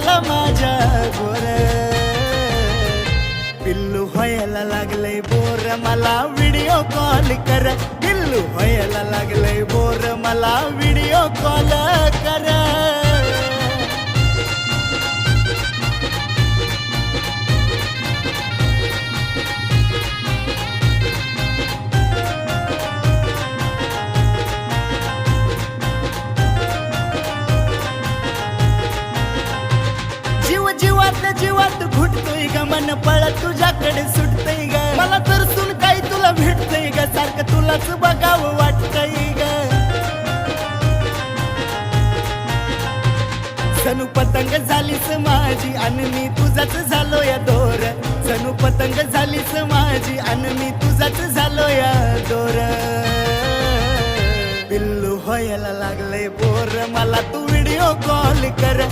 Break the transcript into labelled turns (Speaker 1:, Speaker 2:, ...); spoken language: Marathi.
Speaker 1: झाला माझ्या गोर. पिल्लू व्हायला लागलंय बोर मला व्हिडिओ कॉल कर. पिल्लू व्हायला लागलंय बोर मला व्हिडिओ कॉल कर. आपल्या जीवात घुटतोय ग मन पळत तुझ्याकडे सुटतय ग. मला तर सुन काही तुला भेटतय ग सारखं तुलाच बघावं वाटतय ग. सनू पतंग झालीस माझी आणि मी तुझाच झालो या दोर. सनू पतंग झालीस माझी आणि मी तुझाच झालो या दोर. पिल्लू व्हायला लागलंय बोर मला तू व्हिडिओ कॉल कर.